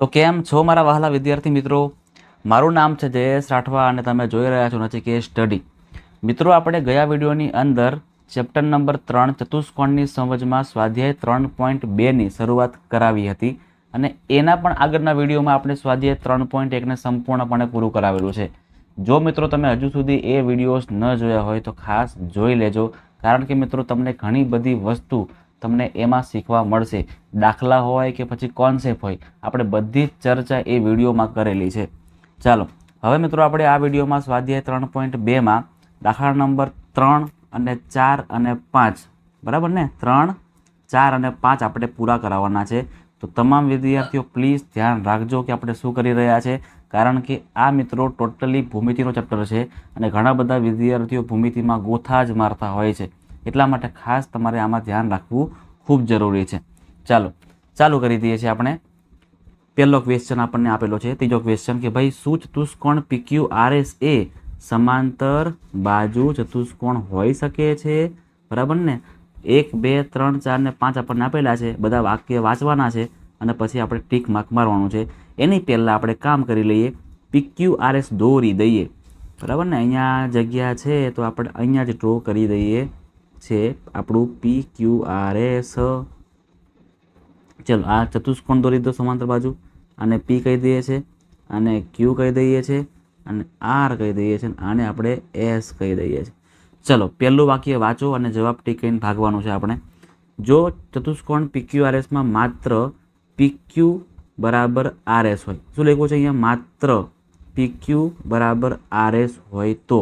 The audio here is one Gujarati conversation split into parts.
તો કેમ છો મારા વહાલા વિદ્યાર્થી મિત્રો? મારું નામ છે જયેશ રાઠવા અને તમે જોઈ રહ્યા છો નચિકેત સ્ટડી. મિત્રો, આપણે ગયા વિડીયોની અંદર ચેપ્ટર નંબર ત્રણ ચતુષ્કોણની સમજમાં સ્વાધ્યાય ત્રણ પોઈન્ટ બેની શરૂઆત કરાવી હતી અને એના પણ આગળના વિડીયોમાં આપણે સ્વાધ્યાય ત્રણ પોઈન્ટ એકને સંપૂર્ણપણે પૂરું કરાવેલું છે. જો મિત્રો, તમે હજુ સુધી એ વિડીયોઝ ન જોયા હોય તો ખાસ જોઈ લેજો, કારણ કે મિત્રો, તમને ઘણી બધી વસ્તુ તમને એમાં શીખવા મળશે. દાખલા હોય કે પછી કોન્સેપ્ટ હોય, આપણે બધી જ ચર્ચા એ વિડીયોમાં કરેલી છે. ચાલો, હવે મિત્રો આપણે આ વિડીયોમાં સ્વાધ્યાય ત્રણ પોઈન્ટ બેમાં દાખલા નંબર ત્રણ અને ચાર અને પાંચ, બરાબર ને? ત્રણ, ચાર અને પાંચ આપણે પૂરા કરાવવાના છે. તો તમામ વિદ્યાર્થીઓ પ્લીઝ ધ્યાન રાખજો કે આપણે શું કરી રહ્યા છે. કારણ કે આ મિત્રો ટોટલી ભૂમિતિનો ચેપ્ટર છે અને ઘણા બધા વિદ્યાર્થીઓ ભૂમિતિમાં ગોથા જ મારતા હોય છે. એટલા માટે ખાસ તમારે આમાં ધ્યાન રાખવું ખૂબ જરૂરી છે. ચાલો, ચાલુ કરી દઈએ છીએ આપણે. પહેલો ક્વેશ્ચન આપણને આપેલો છે. ત્રીજો ક્વેશ્ચન કે ભાઈ, શું ચતુષ્કોણ પીક્યુ આરએસ એ સમાંતર બાજુ ચતુષ્કોણ હોઈ શકે છે? બરાબર ને? એક, બે, ત્રણ, ચાર ને પાંચ આપણને આપેલા છે. બધા વાક્ય વાંચવાના છે અને પછી આપણે ટીક માર્ક મારવાનું છે. એની પહેલાં આપણે કામ કરી લઈએ. પીક્યુ આરએસ દોરી દઈએ. બરાબર ને? અહીંયા જગ્યા છે તો આપણે અહીંયા જ ડ્રો કરી દઈએ. છે આપણું પી ક્યુ આર એસ ચલો, આ ચતુષ્કોણ દોરી દો સમાંતર બાજુ. અને પી કહી દઈએ છે અને ક્યુ કહી દઈએ છે, અને આર કહી દઈએ છે આને આપણે એસ કહી દઈએ છીએ ચલો, પહેલું વાક્ય વાંચો અને જવાબ કરીને ભાગવાનું છે આપણે. જો ચતુષ્કોણ પીક્યુ આર એસમાં માત્ર પીક્યુ બરાબર આર એસ હોય, શું લખ્યું છે અહીંયા? માત્ર પીક્યુ બરાબર આર એસ હોય તો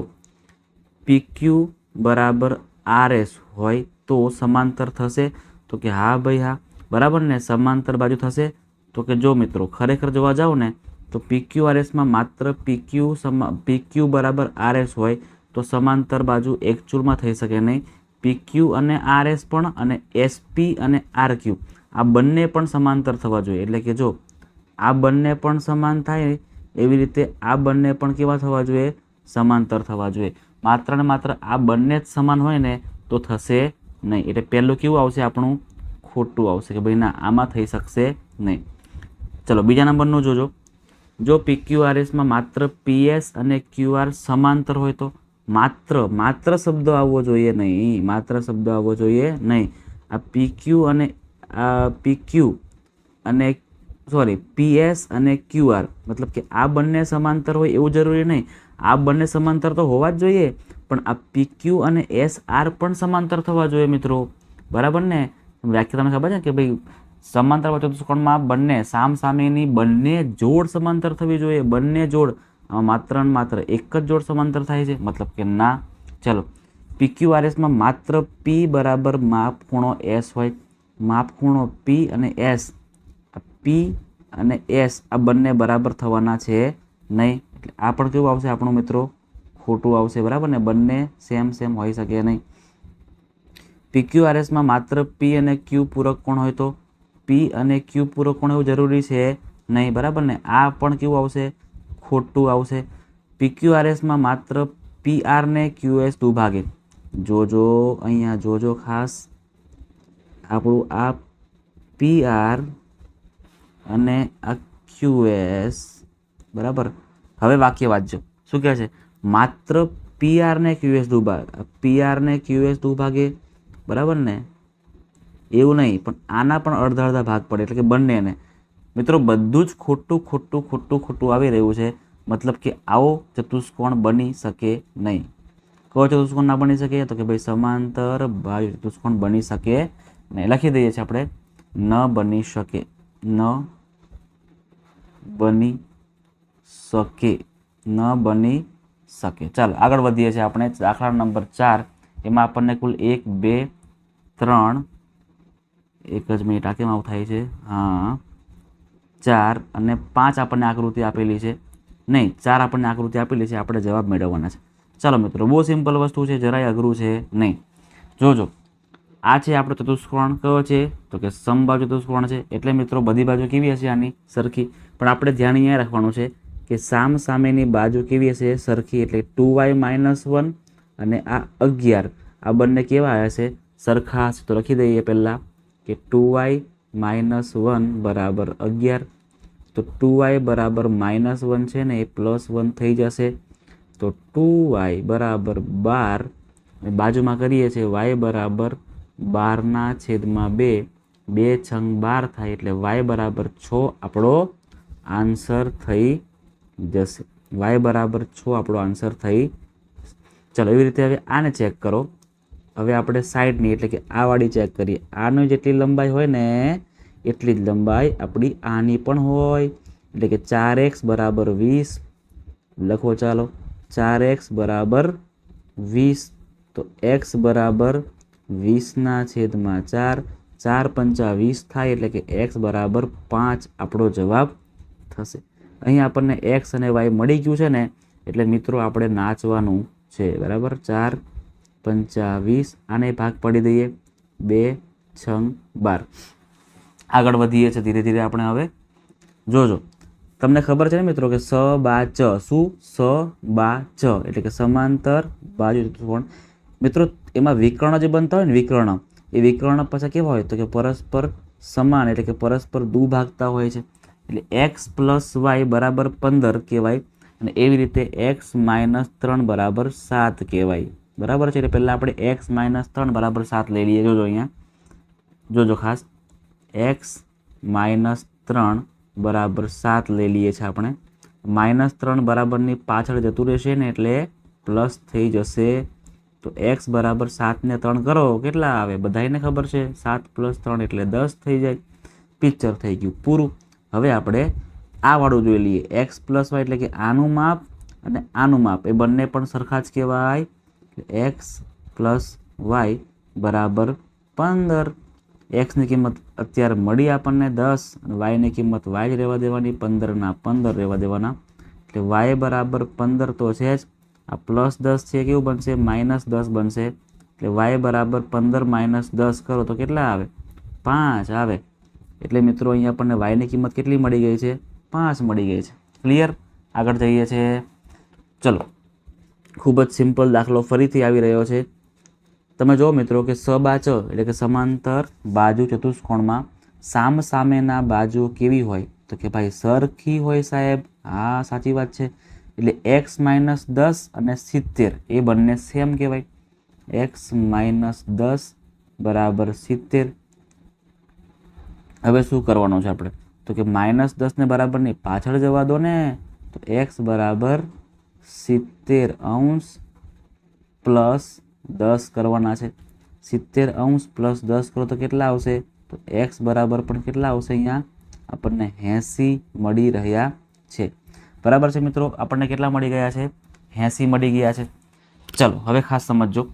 પીક્યુ બરાબર આર એસ હોય તો સમાંતર થશે. તો કે હા ભાઈ હા, બરાબર ને? સમાંતર બાજુ થશે. તો કે જો મિત્રો, ખરેખર જોવા જાઓ ને, તો પીક્યુ આર એસમાં માત્ર પીક્યુ સમા પીક્યુ બરાબર આર એસ હોય તો સમાંતર બાજુ એકચુલમાં થઈ શકે નહીં. પીક્યુ અને આર એસ પણ અને એસપી અને આર ક્યુ આ બંને પણ સમાંતર થવા જોઈએ. એટલે કે જો, આ બંને પણ સમાન થાય એવી રીતે આ બંને પણ કેવા થવા જોઈએ? સમાંતર થવા જોઈએ. માત્ર ને માત્ર આ બંને જ સમાન હોય ને તો થશે નહીં. એટલે પહેલું કેવું આવશે આપણું? ખોટું આવશે કે ભાઈ ના, આમાં થઈ શકશે નહીં. ચલો, બીજા નંબરનું જોજો. જો પીક્યુઆરએસમાં માત્ર પીએસ અને ક્યુઆર સમાંતર હોય તો માત્ર માત્ર શબ્દ આવવો જોઈએ નહીં. માત્ર શબ્દ આવવો જોઈએ નહીં. આ પીક્યુ અને આ પીક્યુ અને સોરી પીએસ અને ક્યુઆર મતલબ કે આ બંને સમાંતર હોય એવું જરૂરી નહીં. આ બંને સમાંતર તો હોવા જ જોઈએ, પણ આ પીક્યુ અને એસ આર પણ સમાંતર થવા જોઈએ મિત્રો. બરાબર ને? વ્યાખ્યા તમને ખબર છે કે ભાઈ સમાંતર ચતુષ્કોણમાં બંને સામ સામેની બંને જોડ સમાંતર થવી જોઈએ, બંને જોડ. આમાં માત્ર ને માત્ર એક જ જોડ સમાંતર થાય છે, મતલબ કે ના. ચલો પીક્યુઆરએસમાં માત્ર પી બરાબર માપ ખૂણો એસ હોય. માપ ખૂણો પી અને એસ પી અને એસ આ બંને બરાબર થવાના છે નહીં. એટલે આ પણ કેવું આવશે? આપણો મિત્રો ખોટું આવશે, બરાબર ને? બંને સેમ સેમ હોઈ શકે નહીં. પીક્યુઆરએસમાં માત્ર પી અને ક્યુ પૂરક કોણ હોય તો? પી અને ક્યુ પૂરક કોણ એવું જરૂરી છે નહીં, બરાબર ને? આ પણ કેવું આવશે? ખોટું આવશે. પીક્યુઆરએસમાં માત્ર પી આર ને ક્યુએસ દુભાગે જોજો અહીંયા જોજો ખાસ આપણું આ પી આર અને આ ક્યુએસ બરાબર? હવે વાક્ય વાંચજો. શું કહે છે? માત્ર પીઆરને ક્યુએસ દુભાગ પીઆર ને ક્યુએસ દુભાગે, બરાબર ને? એવું નહીં, પણ આના પણ અડધા અડધા ભાગ પડે, એટલે કે બંનેને. મિત્રો, બધું જ ખોટું ખોટું ખોટું ખોટું આવી રહ્યું છે. મતલબ કે આવો ચતુષ્કોણ બની શકે નહીં. કયો ચતુષ્કોણ ના બની શકે, તો કે ભાઈ સમાંતર ભાઈ ચતુષ્કોણ બની શકે નહીં. લખી દઈએ છીએ આપણે. ન બની શકે. ન બની શકે ન બની શકે. ચાલો, આગળ વધીએ છીએ આપણે. દાખલા નંબર ચાર, એમાં આપણને કુલ એક, બે, ત્રણ, એક જ મિનિટ. આ કેમ આવું થાય છે? હા. ચાર અને પાંચ આપણને આકૃતિ આપેલી છે. નહીં, ચાર આપણને આકૃતિ આપેલી છે. આપણે જવાબ મેળવવાના છે. ચાલો મિત્રો, બહુ સિમ્પલ વસ્તુ છે, જરાય અઘરું છે નહીં. જોજો, આ છે આપણો ચતુષ્કોણ. કયો છે? તો કે સમબાજુ ચતુષ્કોણ છે. એટલે મિત્રો, બધી બાજુ કેવી હશે આની સરખી? પણ આપણે ધ્યાન અહીંયા રાખવાનું છે. કે સામ સામેની બાજુ કેવી હશે? સરખી એટલે ટુ વાય માઇનસ વન અને આ અગિયાર. આ બંને કેવા હશે સરખા હશે તો લખી દઈએ પહેલાં કે ટુ વાય માઇનસ વન બરાબર અગિયાર. તો ટુ વાય બરાબર માઇનસ વન છે ને એ પ્લસ વન થઈ જશે. તો ટુ વાય બરાબર બાર. બાજુમાં કરીએ છીએ વાય બરાબર બારના છેદમાં બે. બે છંગ બાર થાય એટલે વાય બરાબર છ આપણો આન્સર થઈ જશે વાય બરાબર છ, આપણો આન્સર થઈ. ચલો, એવી રીતે હવે આને ચેક કરો. હવે આપણે સાઈડની એટલે કે આ વાળી ચેક કરીએ. આની જેટલી લંબાઈ હોય ને, એટલી જ લંબાઈ આપણી આની પણ હોય. એટલે કે ચાર એક્સ બરાબર વીસ. લખો ચાલો, ચાર એક્સ બરાબર વીસ. તો એક્સ બરાબર વીસના છેદમાં ચાર. ચાર પંચા વીસ થાય એટલે કે એક્સ બરાબર પાંચ. આપણો જવાબ થશે. અહીં આપણને એક્સ અને વાય મળી ગયું છે ને, એટલે મિત્રો આપણે નાચવાનું છે, બરાબર? ચાર પંચાવીસ આને ભાગ પડી દઈએ. બે છ બાર. આગળ વધીએ છીએ ધીરે ધીરે આપણે હવે. જોજો. તમને ખબર છે ને મિત્રો કે સ, બા, ચ. શું? સ, બા, ચ. એટલે કે સમાંતર બાજુ ત્રિકોણ મિત્રો, એમાં વિકર્ણ જે બનતા હોય ને, વિકર્ણ, એ વિકર્ણ પાછા કેવા હોય? તો કે પરસ્પર સમાન, એટલે કે પરસ્પર દુભાગતા હોય છે. એટલે એક્સ પ્લસ વાય બરાબર પંદર કહેવાય. અને એવી રીતે એક્સ માઇનસ ત્રણ બરાબર સાત કહેવાય. બરાબર છે? એટલે પહેલાં આપણે એક્સ માઇનસ ત્રણ બરાબર સાત લઈ લઈએ. જોજો અહીંયા. જોજો ખાસ. એક્સ માઇનસ ત્રણ બરાબર સાત લઈ લઈએ છીએ આપણે. માઇનસ ત્રણ બરાબરની પાછળ જતું રહેશે ને એટલે પ્લસ થઈ જશે. તો એક્સ બરાબર સાતને ત્રણ કરો. કેટલા આવે? બધાને ખબર છે? સાત પ્લસ ત્રણ એટલે દસ થઈ જાય. પિક્ચર થઈ ગયું. પૂરું. હવે આપણે આ વાળું જોઈ લઈએ. એક્સ પ્લસ વાય એટલે કે આનું માપ અને આનું માપ. એ બંને પણ સરખા જ કહેવાય. એક્સ પ્લસ વાય બરાબર પંદર. એક્સની કિંમત અત્યારે મળી આપણને દસ અને વાયની કિંમત વાય જ રહેવા દેવાની. પંદરના પંદર રહેવા દેવાના. એટલે વાય બરાબર પંદર તો છે જ. આ પ્લસ દસ છે કેવું બનશે? માઇનસ દસ બનશે. એટલે વાય બરાબર પંદર માઇનસ દસ કરો તો કેટલા આવે? પાંચ આવે. એટલે મિત્રો અહીંયા આપણને વાયની કિંમત કેટલી મળી ગઈ છે? પાંચ મળી ગઈ છે. ક્લિયર આગળ જઈએ છીએ ચલો. ખૂબ જ સિમ્પલ દાખલો ફરીથી આવી રહ્યો છે. તમે જુઓ મિત્રો કે સબાચ એટલે કે સમાંતર બાજુ ચતુષ્કોણમાં સામ સામેના બાજુ કેવી હોય? તો કે ભાઈ સરખી હોય સાહેબ. હા, સાચી વાત છે. એટલે એક્સ માઇનસ દસ અને સિત્તેર, એ બંને સેમ કહેવાય. એક્સ માઇનસ દસ બરાબર સિત્તેર. હવે શું કરવાનું છે આપણે? તો કે માઇનસ દસને બરાબર નહીં, પાછળ જવા દો ને. તો એક્સ બરાબર સિત્તેર અંશ પ્લસ દસ કરવાના છે. સિત્તેર અંશ પ્લસ દસ કરો તો કેટલા આવશે? તો એક્સ બરાબર પણ કેટલા આવશે અહીંયા? આપણને એંસી મળી રહ્યા છે. બરાબર છે મિત્રો? આપણને કેટલા મળી ગયા છે? એંસી મળી ગયા છે. ચલો, હવે ખાસ સમજજો.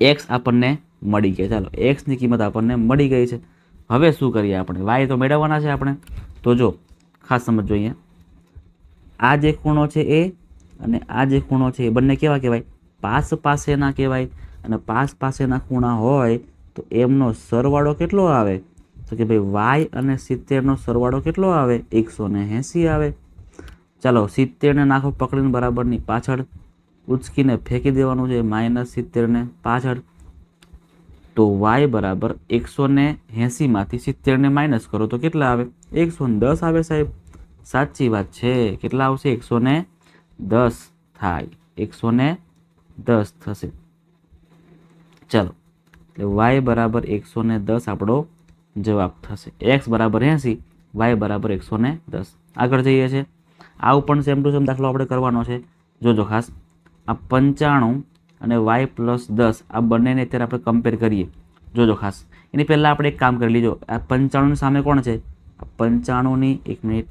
એક્સ આપણને મળી ગયા. ચાલો, એક્સની કિંમત આપણને મળી ગઈ છે. હવે શું કરીએ આપણે? વાય તો મેળવવાના છે આપણે. તો જો, ખાસ સમજો અહીંયા આ જે ખૂણો છે એ અને આ જે ખૂણો છે એ બંને કેવા કહેવાય? પાસ પાસેના કહેવાય. અને પાસ પાસેના ખૂણા હોય તો એમનો સરવાળો કેટલો આવે? તો કે ભાઈ વાય અને સિત્તેરનો સરવાળો કેટલો આવે? એકસો એંસી આવે. ચાલો, સિત્તેરને નાખો પકડીને બરાબરની પાછળ. ઉચકીને ફેંકી દેવાનું છે માઇનસ સિત્તેરને પાછળ. તો વાય બરાબર એકસો ને એંસીમાંથી સિત્તેરને માઇનસ કરો તો કેટલા આવે? એકસો દસ આવે સાહેબ. સાચી વાત છે. કેટલા આવશે? એકસો ને દસ થાય. એકસો ને દસ થશે. ચાલો. એટલે વાય બરાબર એકસો ને દસ આપણો જવાબ થશે. એક્સ બરાબર એંસી વાય બરાબર એકસો ને દસ. આગળ જઈએ છીએ. આવું પણ સેમ ટુ સેમ દાખલો આપણે કરવાનો છે. જોજો ખાસ. આ પંચાણું અને વાય પ્લસ દસ, આ બંનેને અત્યારે આપણે કમ્પેર કરીએ. જોજો ખાસ. એની પહેલાં આપણે એક કામ કરી લીજો આ પંચાણુંની સામે કોણ છે? આ પંચાણુંની, એક મિનિટ.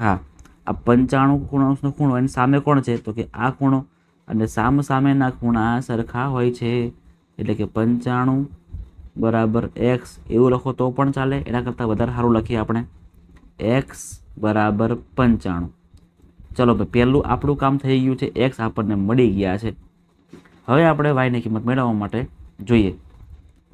હા, આ પંચાણું ખૂણોનો ખૂણો, એની સામે કોણ છે? તો કે આ ખૂણો. અને સામ સામેના ખૂણા સરખા હોય છે. એટલે કે પંચાણું બરાબર એક્સ એવું લખો તો પણ ચાલે. એના કરતાં વધારે સારું લખીએ આપણે. એક્સ બરાબર પંચાણું. ચલો ભાઈ, પહેલું આપણું કામ થઈ ગયું છે. એક્સ આપણને મળી ગયા છે. હવે આપણે વાયની કિંમત મેળવવા માટે જોઈએ.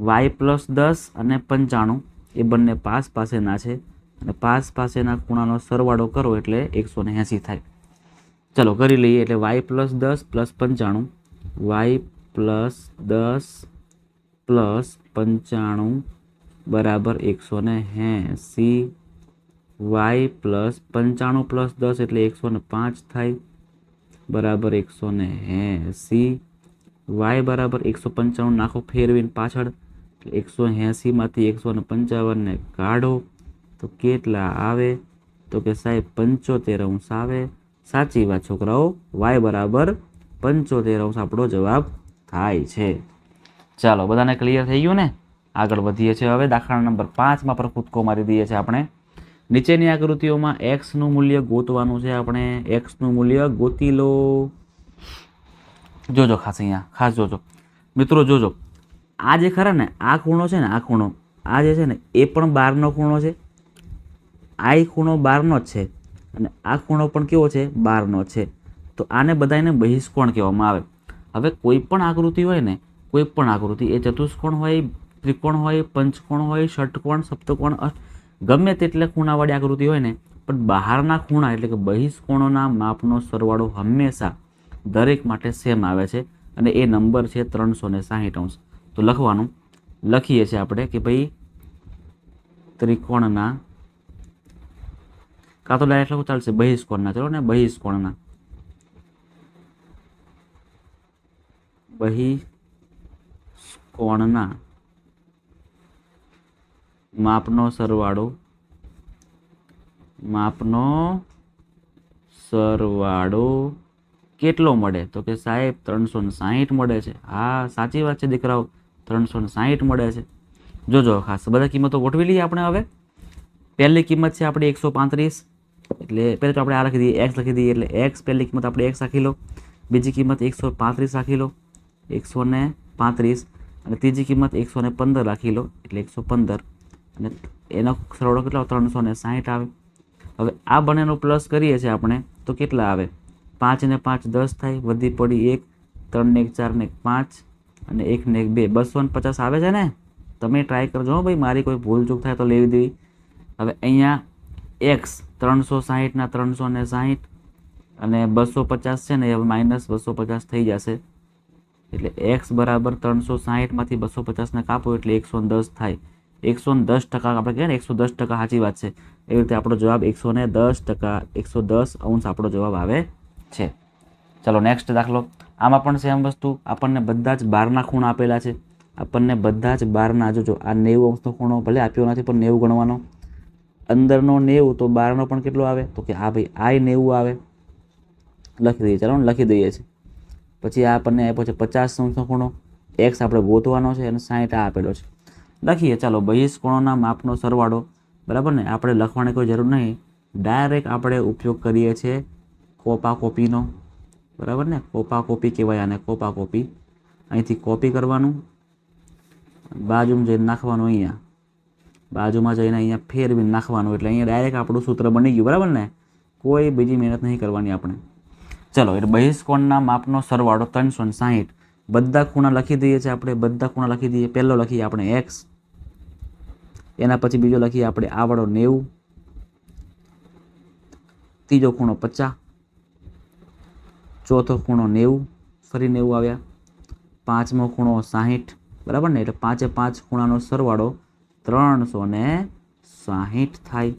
વાય પ્લસ દસ અને પંચાણું, એ બંને પાસ પાસેના છે. અને પાસ પાસેના ખૂણાનો સરવાળો કરો એટલે એકસો એંસી થાય. ચલો, કરી લઈએ એટલે વાય પ્લસ દસ પ્લસ પંચાણું. વાય પ્લસ દસ પ્લસ પંચાણું બરાબર એકસો ને એંસી. વાય પ્લસ પંચાણું પ્લસ દસ એટલે એકસો ને પાંચ થાય. બરાબર એકસો ને એંસી. વાય બરાબર એકસો પંચાણું નાખો ફેરવીને પાછળ. એટલે એકસો એંસીમાંથી એકસો ને પંચાવનને કાઢો. તો કેટલા આવે? તો કે સાહેબ પંચોતેર અંશ આવે. સાચી વાત છોકરાઓ, વાય બરાબર પંચોતેર અંશ આપણો જવાબ થાય છે. ચાલો બધાને ક્લિયર થઈ ગયું ને? આગળ વધીએ છીએ હવે. દાખલા નંબર પાંચમાં પર કૂદકો મારી દઈએ છીએ આપણે. નીચેની આકૃતિઓમાં એક્સનું મૂલ્ય ગોતવાનું છે. આપણે એક્સનું મૂલ્ય ગોતી લો. જોજો ખાસ અહીંયા, ખાસ જોજો. મિત્રો, જોજો. આ જે ખરા ને, આ ખૂણો છે ને, આ ખૂણો. આ જે છે ને, એ પણ બારનો ખૂણો છે. આ ખૂણો બારનો જ છે. અને આ ખૂણો પણ કેવો છે? બારનો છે. તો આને બધાને બહિષ્કોણ કહેવામાં આવે. હવે કોઈ પણ આકૃતિ હોય ને, કોઈ પણ આકૃતિ, એ ચતુષ્કોણ હોય, ત્રિકોણ હોય, પંચકોણ હોય, ષટકોણ, સપ્તકોણ ગમે તેટલે ખૂણાવાળી આકૃતિ હોય ને, પણ બહારના ખૂણા એટલે કે બહિષ્કોણોના માપનો સરવાળો હંમેશા દરેક માટે સેમ આવે છે અને એ નંબર છે ત્રણસો ને સાહીઠ અંશ. તો લખવાનું, લખીએ છીએ આપણે કે ભાઈ ત્રિકોણના, કાં તો ડાયરેક્ટ લખવું ચાલશે બહિષ્કોણના. ચલો ને, બહિષ્કોણના. બહિષ્કોણના. માપનો સરવાળો. માપનો સરવાળો કેટલો મળે? તો કે સાહેબ ત્રણસો ને સાહીઠ મળે છે. હા, સાચી વાત છે દીકરાઓ. ત્રણસો ને સાહીઠ મળે છે. જોજો, ખાસ બધા કિંમતો ગોઠવી લઈએ આપણે હવે. પહેલી કિંમત છે આપણી એકસો પાંત્રીસ. એટલે પહેલાં તો આપણે આ લખી દઈએ, એક્સ લખી દઈએ, એટલે એક્સ પહેલી કિંમત આપણે એક્સ રાખી લો. બીજી કિંમત એકસો પાંત્રીસ રાખી લો. એકસો પાંત્રીસ. અને ત્રીજી કિંમત એકસો પંદર રાખી લો. એટલે એકસો પંદર. અને એનો સરવાળો કેટલો ત્રણસો ને સાહીઠ આવે. હવે આ બંનેનો પ્લસ કરીએ છીએ આપણે, તો કેટલા આવે? પાંચ ને પાંચ દસ થાય વધી પડી એક, ત્રણ ને એક ચાર ને એક પાંચ, અને એક ને એક બે. બસો ને પચાસ આવે છે ને? તમે ટ્રાય કરજો ભાઈ, મારી કોઈ ભૂલ ચૂક થાય તો લેવી દેવી. હવે અહીંયા એક્સ ત્રણસો સાહીઠના ત્રણસો ને સાહીઠ, અને બસો પચાસ છે ને હવે માઇનસ બસો પચાસ થઈ જશે. એટલે એક્સ બરાબર ત્રણસો સાહીઠમાંથી બસો પચાસને કાપો, એટલે એકસો દસ થાય. એકસો દસ ટકા આપણે કહીએ ને, એકસો દસ ટકા સાચી વાત છે. એવી રીતે આપણો જવાબ એકસો ને દસ ટકા, એકસો દસ અંશ આપણો જવાબ આવે છે. ચલો નેક્સ્ટ દાખલો. આમાં પણ સેમ વસ્તુ. આપણને બધા જ બારના ખૂણા આપેલા છે. આપણને બધા જ બારના જોજો આ નેવું અંશનો ખૂણો ભલે આપ્યો નથી, પણ નેવું ગણવાનો. અંદરનો નેવું તો બારનો પણ કેટલો આવે? તો કે આ ભાઈ, આય નેવું આવે. લખી દઈએ, ચાલો લખી દઈએ છીએ. પછી આ આપણને આપ્યો છે પચાસ અંશનો ખૂણો. એક્સ આપણે ગોતવાનો છે અને સાહીઠ આ આપેલો છે. લખીએ. ચાલો, બહિષ્કોણોના માપનો સરવાળો. બરાબર ને? આપણે લખવાની કોઈ જરૂર નહીં. ડાયરેક્ટ આપણે ઉપયોગ કરીએ છીએ કોપા કોપીનો બરાબર ને? કોપા કોપી કહેવાય આને કોપા કોપી અહીંથી કોપી કરવાનું. બાજુમાં જઈને નાખવાનું અહીંયા. બાજુમાં જઈને અહીંયા ફેરવીને નાખવાનું. એટલે અહીંયા ડાયરેક્ટ આપણું સૂત્ર બની ગયું. બરાબર ને? કોઈ બીજી મહેનત નહીં કરવાની આપણે. ચલો, એટલે બહિષ્કોણના માપનો સરવાળો ત્રણસો સાહીઠ. બધા ખૂણા લખી દઈએ છીએ આપણે બધા ખૂણા લખી દઈએ. પહેલો લખીએ આપણે એક્સ એના પછી બીજો લખીએ આપણે આવડો નેવું. ત્રીજો ખૂણો પચાસ. ચોથો ખૂણો નેવું, ફરી નેવું આવ્યા. પાંચમો ખૂણો સાહીઠ, બરાબર ને? એટલે પાંચે પાંચ ખૂણાનો સરવાળો ત્રણસો ને સાહીઠ થાય.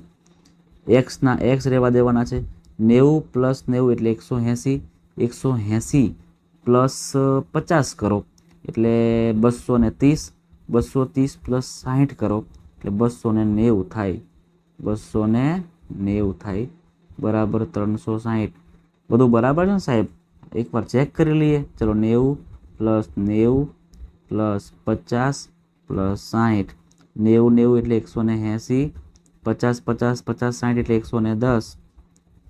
એક્સના એક્સ રહેવા દેવાના છે. નેવું પ્લસ નેવું એટલે એકસો એંસી. એકસો એંસી પ્લસ પચાસ કરો. એટલે બસો ને ત્રીસ બસો ત્રીસ પ્લસ સાહીઠ કરો. એટલે બસો ને નેવું થાય. બસો ને નેવું થાય. બરાબર ત્રણસો સાહીઠ. બધું બરાબર છે ને સાહેબ? એકવાર ચેક કરી લઈએ. ચલો નેવું પ્લસ નેવું પ્લસ પચાસ પ્લસ સાહીઠ. નેવું નેવું એટલે એકસો ને એંસી. પચાસ પચાસ પચાસ સાઠ એટલે એકસો ને દસ.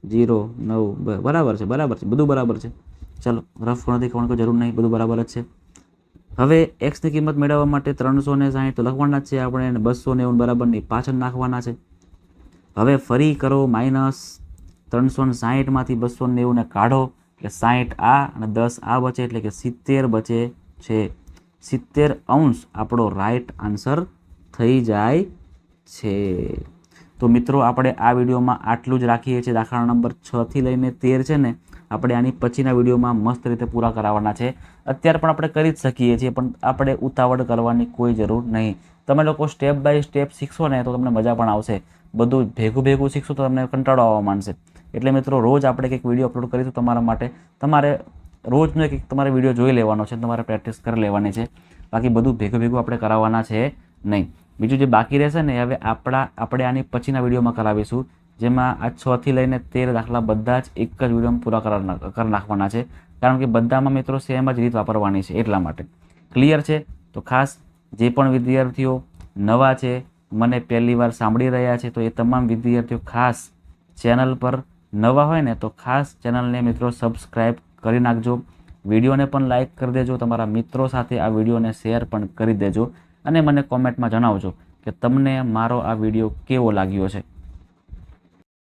જીરો, નવ બરાબર છે બરાબર છે. બધું બરાબર છે. ચાલો રફ ગણતરી કરવાની જરૂર નહીં, બધું બરાબર જ છે. હવે એક્સની કિંમત મેળવવા માટે ત્રણસો ને સાહીઠ તો લખવાના છે આપણે, અને બસો નેવું બરાબરની પાછળ નાખવાના છે. હવે ફરી કરો માઇનસ ત્રણસો ને સાહીઠમાંથી બસો નેવુંને કાઢો, એટલે સાહીઠ આ અને દસ આ બચે, એટલે કે સિત્તેર બચે છે. સિત્તેર અંશ આપણો રાઈટ આન્સર થઈ જાય છે. તો મિત્રો, આપણે આ વિડીયોમાં આટલું જ રાખીએ છીએ. દાખલા નંબર છથી લઈને તેર છે ને, આપણે આની પછીના વિડીયોમાં મસ્ત રીતે પૂરા કરાવવાના છે. અત્યારે પણ આપણે કરી જ શકીએ છીએ, પણ આપણે ઉતાવળ કરવાની કોઈ જરૂર નહીં. તમે લોકો સ્ટેપ બાય સ્ટેપ શીખશો ને, તો તમને મજા પણ આવશે. બધું ભેગું ભેગું શીખશો તો તમને કંટાળો આવવા માંડશે. એટલે મિત્રો, રોજ આપણે કંઈક વીડિયો અપલોડ કરીશું તમારા માટે. તમારે રોજનો એક તમારે વીડિયો જોઈ લેવાનો છે, તમારે પ્રેક્ટિસ કરી લેવાની છે. બાકી બધું ભેગું ભેગું આપણે કરાવવાના છે નહીં. બીજું જે બાકી રહેશે ને હવે આપણા આપણે આની પછીના વિડીયોમાં કરાવીશું, જેમાં આ છ થી લઈને તેર દાખલા બધા જ એક જ વિડીયોમાં પૂરા કરા નાખવાના છે. કારણ કે બધામાં મિત્રો સેમ જ રીત વાપરવાની છે, એટલા માટે. ક્લિયર છે? તો ખાસ જે પણ વિદ્યાર્થીઓ નવા છે, મને પહેલી વાર સાંભળી રહ્યા છે, તો એ તમામ વિદ્યાર્થીઓ ખાસ ચેનલ પર નવા હોય ને, તો ખાસ ચેનલને મિત્રો સબસ્ક્રાઈબ કરી નાખજો. વિડીયોને પણ લાઈક કરી દેજો. તમારા મિત્રો સાથે આ વિડીયોને શેર પણ કરી દેજો. અને મને કોમેન્ટમાં જણાવજો કે તમને મારો આ વીડિયો કેવો લાગ્યો છે.